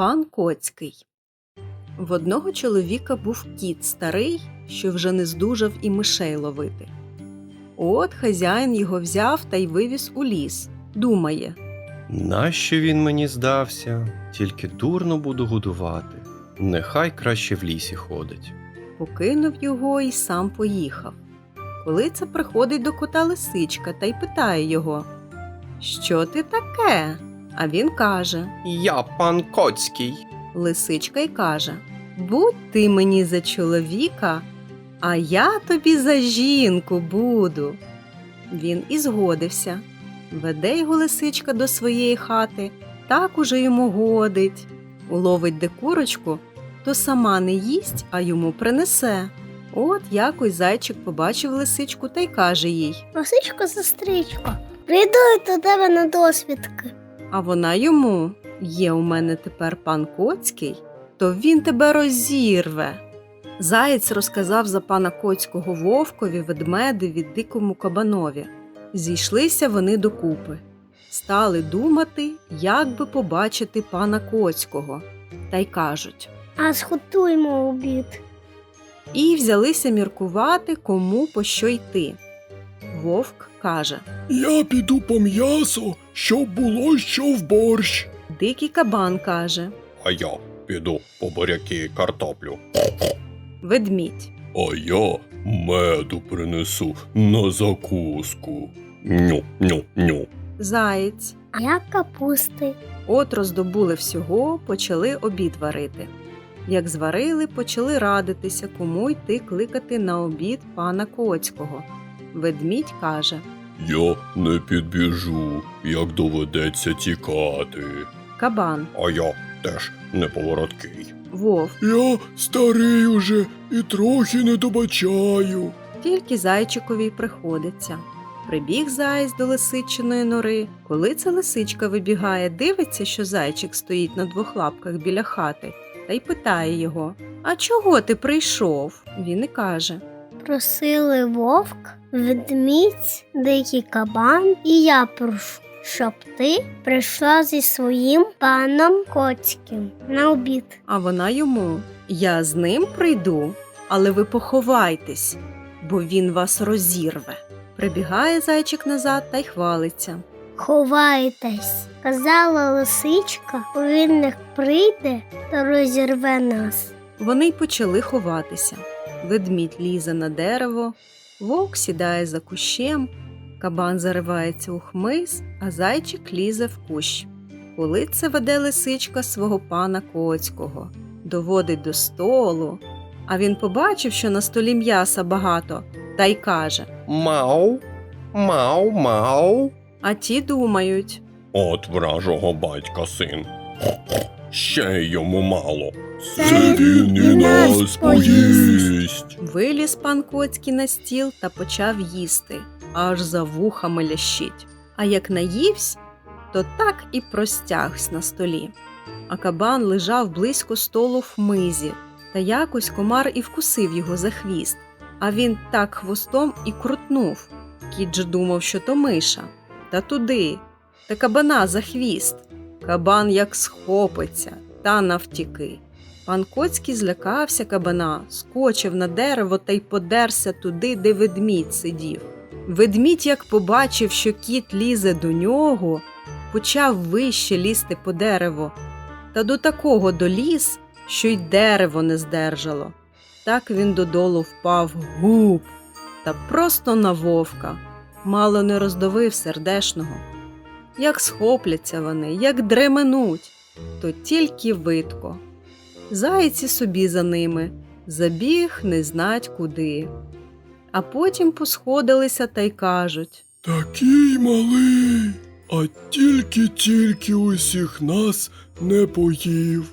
Пан Коцький. В одного чоловіка був кіт старий, що вже не здужав і мишей ловити. От хазяїн його взяв та й вивіз у ліс. Думає, Нащо він мені здався? Тільки дурно буду годувати. Нехай краще в лісі ходить. покинув його і сам поїхав. Коли це приходить до кота лисичка та й питає його, Що ти таке? А він каже, Я пан Коцький. Лисичка й каже: Будь ти мені за чоловіка, а я тобі за жінку буду. Він і згодився. Веде його лисичка до своєї хати, так уже йому годить. Уловить де курочку, то сама не їсть, а йому принесе. От якось зайчик побачив лисичку та й каже їй, Лисичко, сестричко, прийду до тебе на досвідки. А вона йому є у мене тепер пан Коцький, то він тебе розірве. Заєць розказав за пана Коцького вовкові, ведмедеві, дикому кабанові. Зійшлися вони докупи. Стали думати, як би побачити пана Коцького, та й кажуть. А зготуймо обід. І взялися міркувати, кому по що йти. Вовк каже: Я піду по м'ясо, щоб було що в борщ. Дикий кабан каже, А я піду по буряки і картоплю. ведмідь. А я меду принесу на закуску. Ню, ню, ню. Заєць. А я капусти. От роздобули всього, почали обід варити. Як зварили, почали радитися, кому йти кликати на обід пана Коцького. Ведмідь каже: Я не підбіжу, як доведеться тікати. Кабан, А я теж неповороткий. вовк, Я старий уже і трохи не добачаю. тільки зайчикові приходиться. Прибіг заєць до лисичиної нори. Коли ця лисичка вибігає, дивиться, що зайчик стоїть на двох лапках біля хати, та й питає його: А чого ти прийшов? Він і каже: Просили вовк, ведмідь, дикий кабан, і я прошу, щоб ти прийшла зі своїм паном Коцьким на обід. А вона йому: Я з ним прийду, але ви поховайтесь, бо він вас розірве. Прибігає зайчик назад та й хвалиться. Ховайтесь, казала лисичка, він не прийде та розірве нас. Вони й почали ховатися. Ведмідь лізе на дерево, вовк сідає за кущем, кабан заривається у хмиз, а зайчик лізе в кущ. Коли це веде лисичка свого пана Коцького, доводить до столу. А він побачив, що на столі м'яса багато, та й каже: Мау, мау, мау. А ті думають, От вражого батька син. Ще йому мало. Це він і нас поїсть. виліз пан Коцький на стіл та почав їсти, аж за вухами лящить. А як наївсь, то так і простягсь на столі. А кабан лежав близько столу в мизі, та якось комар і вкусив його за хвіст. А він так хвостом і крутнув. Кіт же думав, що то миша. Та туди, та кабана за хвіст. Кабан як схопиться, та навтіки. Пан Коцький злякався кабана, скочив на дерево та й подерся туди, де ведмідь сидів. Ведмідь, як побачив, що кіт лізе до нього, почав вище лізти по дереву, та до такого доліз, що й дерево не здержало. Так він додолу впав губ та просто на вовка, мало не роздовив сердешного. Як схопляться вони, як дременуть, то тільки видко. Зайці собі за ними, забіг не знать куди. А потім посходилися та й кажуть Такий малий, а тільки-тільки усіх нас не поїв.